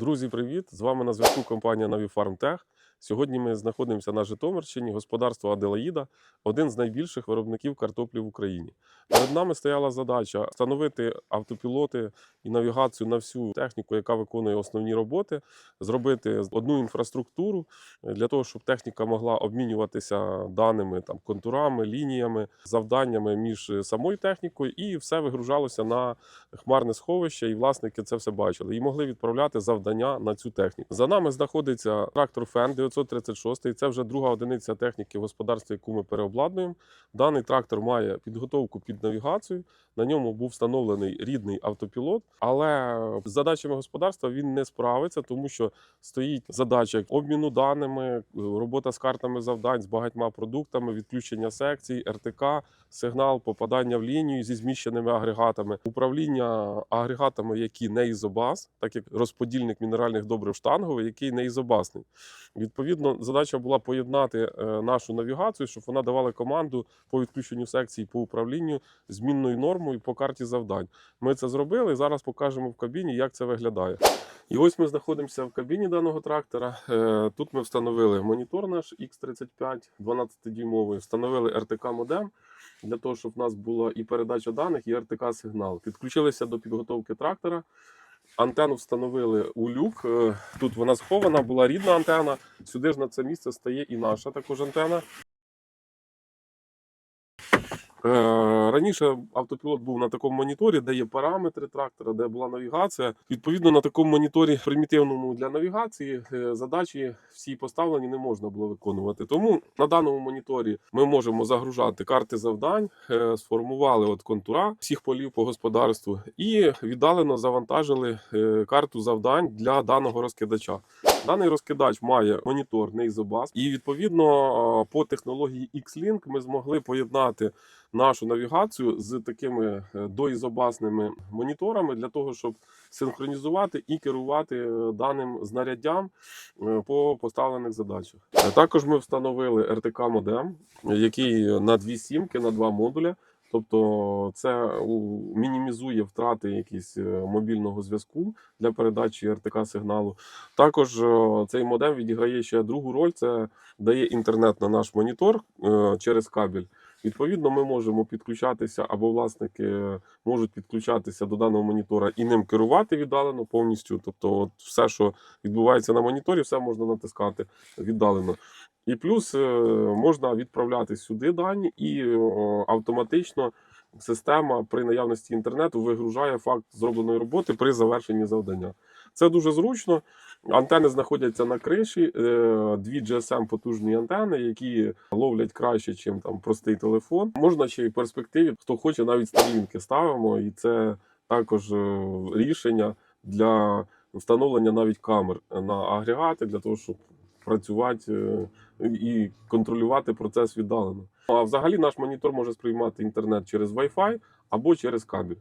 Друзі, привіт! З вами на зв'язку компанія Navifarm Сьогодні ми знаходимося на Житомирщині, господарство Аделаїда, один з найбільших виробників картоплі в Україні. Перед нами стояла задача встановити автопілоти і навігацію на всю техніку, яка виконує основні роботи, зробити одну інфраструктуру для того, щоб техніка могла обмінюватися даними, там, контурами, лініями, завданнями між самою технікою, і все вигружалося на хмарне сховище, і власники це все бачили і могли відправляти завдання на цю техніку. За нами знаходиться трактор Фен 936. Це вже друга одиниця техніки в господарстві, яку ми переобладнуємо. Даний трактор має підготовку під навігацію. На ньому був встановлений рідний автопілот, але з задачами господарства він не справиться, тому що стоїть задача обміну даними, робота з картами завдань з багатьма продуктами, відключення секцій, РТК, сигнал, попадання в лінію зі зміщеними агрегатами, управління агрегатами, які не ізобас, так як розподільник мінеральних добрив штанговий, який не ізобасний. Відповідно, задача була поєднати е, нашу навігацію, щоб вона давала команду по відключенню секцій по управлінню змінною нормою по карті завдань. Ми це зробили зараз покажемо в кабіні, як це виглядає. І ось ми знаходимося в кабіні даного трактора. Е, Тут ми встановили монітор наш X35 12-дюймовий, встановили RTK модем для того, щоб в нас була і передача даних, і RTK сигнал. Підключилися до підготовки трактора. Антенну встановили у люк. Е, Тут вона схована, була рідна антена. Сюди ж на це місце стає і наша також антена. Е, Раніше автопілот був на такому моніторі, де є параметри трактора, де була навігація. Відповідно, на такому моніторі примітивному для навігації е, задачі всі поставлені не можна було виконувати. Тому на даному моніторі ми можемо загружати карти завдань, е, сформували от контура всіх полів по господарству і віддалено завантажили карту завдань для даного розкидача. Даний розкидач має монітор Neizobus, і відповідно по технології X-Link ми змогли поєднати нашу навігацію з такими е, доізобасними моніторами для того, щоб синхронізувати і керувати е, даним знаряддям е, по поставлених задачах. Також ми встановили RTK модем, який на дві сімки, на два модуля. Тобто це мінімізує втрати якісь е, мобільного зв'язку для передачі РТК сигналу. Також е, цей модем відіграє ще другу роль: це дає інтернет на наш монітор е, через кабель. Відповідно, ми можемо підключатися або власники е, можуть підключатися до даного монітора і ним керувати віддалено повністю. Тобто, от все, що відбувається на моніторі, все можна натискати віддалено. І плюс е, можна відправляти сюди дані, і е, автоматично система при наявності інтернету вигружає факт зробленої роботи при завершенні завдання. Це дуже зручно. Антени знаходяться на криші, е, дві GSM потужні антени, які ловлять краще, ніж там простий телефон. Можна ще й в перспективі, хто хоче, навіть стрілінки ставимо, і це також е, рішення для встановлення навіть камер на агрегати для того, щоб працювати е, і контролювати процес віддалено. А взагалі наш монітор може сприймати інтернет через Wi-Fi або через кабель.